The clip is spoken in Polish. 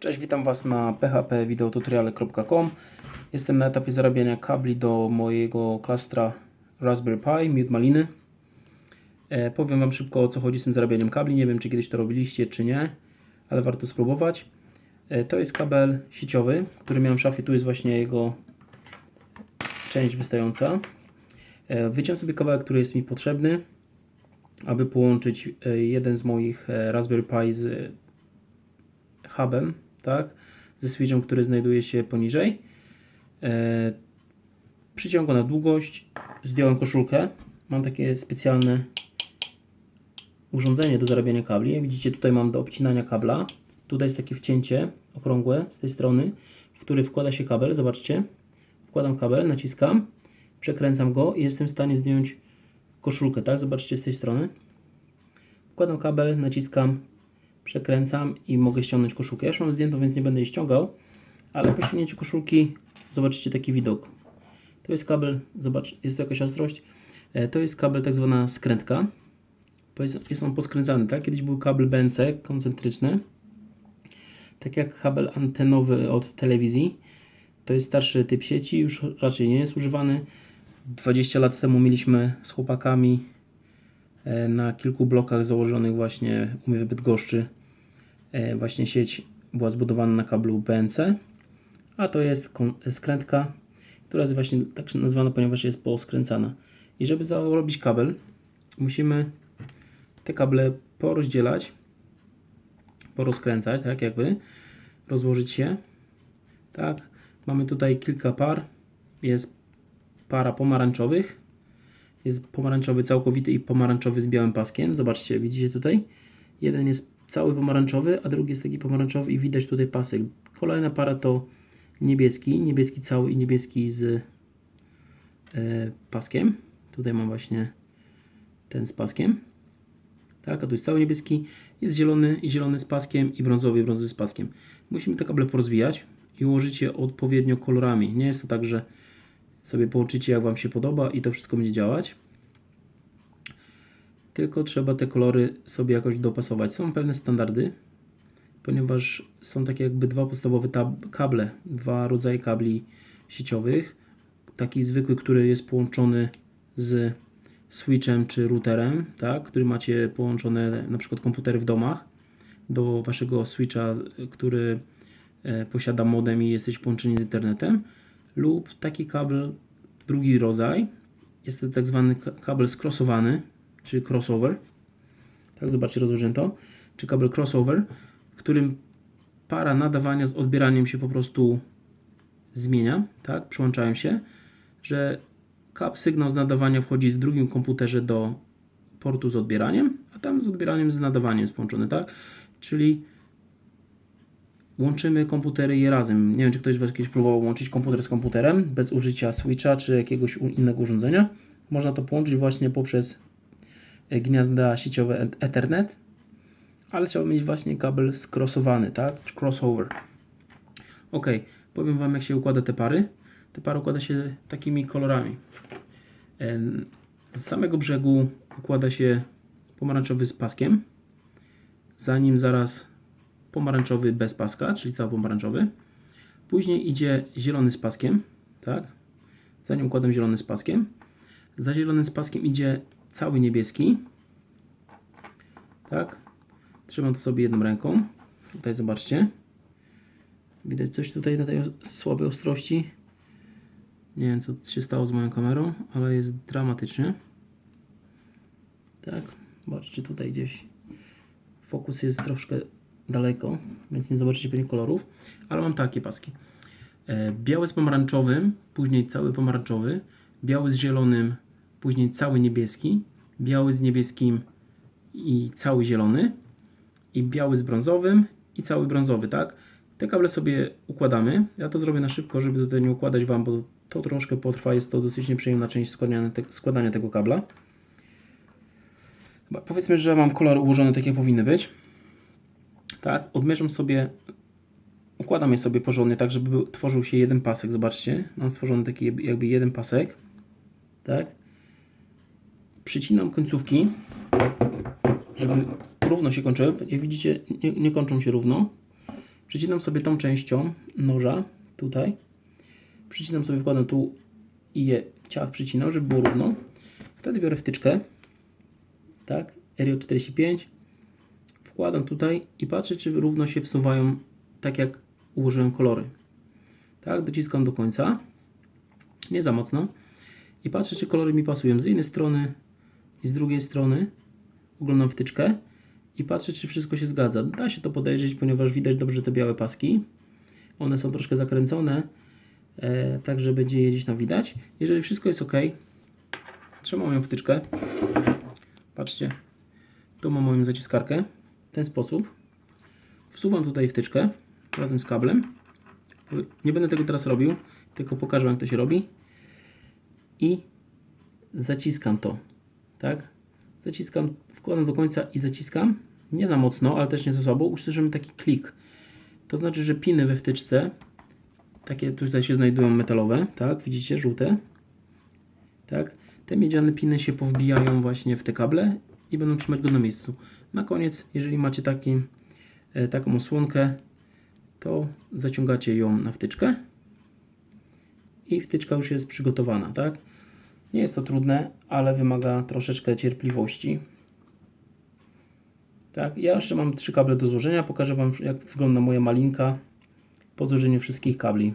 Cześć, witam Was na phpvideotutoriale.com Jestem na etapie zarabiania kabli do mojego klastra Raspberry Pi, miód maliny. E, powiem Wam szybko o co chodzi z tym zarabianiem kabli. Nie wiem czy kiedyś to robiliście czy nie, ale warto spróbować. E, to jest kabel sieciowy, który miałem w szafie. Tu jest właśnie jego część wystająca. E, wyciąłem sobie kawałek, który jest mi potrzebny, aby połączyć e, jeden z moich e, Raspberry Pi z hubem, tak, ze switchem, który znajduje się poniżej. E, przyciąłem go na długość, zdjąłem koszulkę. Mam takie specjalne urządzenie do zarabiania kabli. Widzicie, tutaj mam do obcinania kabla. Tutaj jest takie wcięcie okrągłe z tej strony, w który wkłada się kabel. Zobaczcie. Wkładam kabel, naciskam, przekręcam go i jestem w stanie zdjąć koszulkę, tak? Zobaczcie z tej strony. Wkładam kabel, naciskam, przekręcam i mogę ściągnąć koszulkę. Ja już mam zdjętą, więc nie będę jej ściągał, ale po ściągnięciu koszulki zobaczycie taki widok. To jest kabel, zobacz, jest to jakaś ostrość. E, To jest kabel tak zwana skrętka. Jest, on poskręcany, tak? Kiedyś był kabel BNC koncentryczny, tak jak kabel antenowy od telewizji. To jest starszy typ sieci, już raczej nie jest używany. 20 lat temu mieliśmy z chłopakami e, na kilku blokach założonych właśnie u mnie w Bydgoszczy właśnie sieć była zbudowana na kablu BNC, a to jest skrętka, która jest właśnie tak nazwana, ponieważ jest poskręcana. I żeby zarobić kabel, musimy te kable porozdzielać, porozkręcać, tak jakby, rozłożyć się, tak. Mamy tutaj kilka par, jest para pomarańczowych, jest pomarańczowy całkowity i pomarańczowy z białym paskiem. Zobaczcie, widzicie tutaj? Jeden jest cały pomarańczowy, a drugi jest taki pomarańczowy i widać tutaj pasek. Kolejna para to niebieski, niebieski cały i niebieski z e, paskiem. Tutaj mam właśnie ten z paskiem. Tak, a tu jest cały niebieski, jest zielony i zielony z paskiem i brązowy i brązowy z paskiem. Musimy te kable porozwijać i ułożyć je odpowiednio kolorami. Nie jest to tak, że sobie połączycie jak Wam się podoba i to wszystko będzie działać. Tylko trzeba te kolory sobie jakoś dopasować. Są pewne standardy, ponieważ są takie jakby dwa podstawowe kable, dwa rodzaje kabli sieciowych. Taki zwykły, który jest połączony z switchem czy routerem, tak, który macie połączone na przykład komputery w domach do waszego switcha, który e, posiada modem i jesteś połączeni z internetem lub taki kabel, drugi rodzaj, jest to tak zwany ka- kabel skrosowany, czy crossover. Tak, zobaczcie, rozłożyłem to. Czy kabel crossover, w którym para nadawania z odbieraniem się po prostu zmienia, tak, przyłączają się, że kap sygnał z nadawania wchodzi w drugim komputerze do portu z odbieraniem, a tam z odbieraniem z nadawaniem jest połączony, tak? Czyli łączymy komputery je razem. Nie wiem, czy ktoś z Was kiedyś próbował łączyć komputer z komputerem bez użycia switcha czy jakiegoś innego urządzenia. Można to połączyć właśnie poprzez gniazda sieciowe et- Ethernet, ale trzeba mieć właśnie kabel skrosowany, tak? Crossover. Ok, powiem Wam jak się układa te pary. Te pary układa się takimi kolorami. Z samego brzegu układa się pomarańczowy z paskiem, za nim zaraz pomarańczowy bez paska, czyli cały pomarańczowy. Później idzie zielony z paskiem, tak? Za nim układam zielony z paskiem. Za zielonym z paskiem idzie cały niebieski, tak? Trzymam to sobie jedną ręką. Tutaj zobaczcie. Widać coś tutaj na tej słabej ostrości. Nie wiem, co się stało z moją kamerą, ale jest dramatycznie. Tak, zobaczcie tutaj gdzieś fokus jest troszkę daleko, więc nie zobaczycie pewnie kolorów, ale mam takie paski. E, Biały z pomarańczowym, później cały pomarańczowy, biały z zielonym, później cały niebieski, biały z niebieskim i cały zielony i biały z brązowym i cały brązowy, tak? Te kable sobie układamy. Ja to zrobię na szybko, żeby tutaj nie układać Wam, bo to troszkę potrwa. Jest to dosyć nieprzyjemna część składania, te, składania tego kabla. Chyba Powiedzmy, że mam kolor ułożony tak, jak powinny być. Tak, odmierzam sobie, układam je sobie porządnie, tak, żeby tworzył się jeden pasek. Zobaczcie, mam stworzony taki jakby jeden pasek. Tak. Przycinam końcówki, żeby równo się kończyły. Jak widzicie, nie, nie kończą się równo. Przycinam sobie tą częścią noża, tutaj. Przycinam sobie, wkładam tu i je ciach przycinam, żeby było równo. Wtedy biorę wtyczkę, tak, RJ 45, wkładam tutaj i patrzę, czy równo się wsuwają, tak jak ułożyłem kolory. Tak, dociskam do końca, nie za mocno i patrzę, czy kolory mi pasują z jednej strony i z drugiej strony. Oglądam wtyczkę i patrzę, czy wszystko się zgadza. Da się to podejrzeć, ponieważ widać dobrze te białe paski. One są troszkę zakręcone, e, tak że będzie je gdzieś tam widać. Jeżeli wszystko jest ok, trzymam moją wtyczkę. Patrzcie, tu mam moją zaciskarkę. W ten sposób. Wsuwam tutaj wtyczkę razem z kablem. Nie będę tego teraz robił, tylko pokażę jak to się robi. I zaciskam to. Tak? Zaciskam, wkładam do końca i zaciskam. Nie za mocno, ale też nie za słabo. Usłyszymy taki klik. To znaczy, że piny we wtyczce, takie tutaj się znajdują metalowe, tak? Widzicie, żółte. Tak? Te miedziane piny się powbijają właśnie w te kable i będą trzymać go na miejscu. Na koniec, jeżeli macie taki, e, taką osłonkę, to zaciągacie ją na wtyczkę i wtyczka już jest przygotowana, tak? Nie jest to trudne, ale wymaga troszeczkę cierpliwości. Tak, ja jeszcze mam trzy kable do złożenia. Pokażę Wam, jak wygląda moja malinka po złożeniu wszystkich kabli.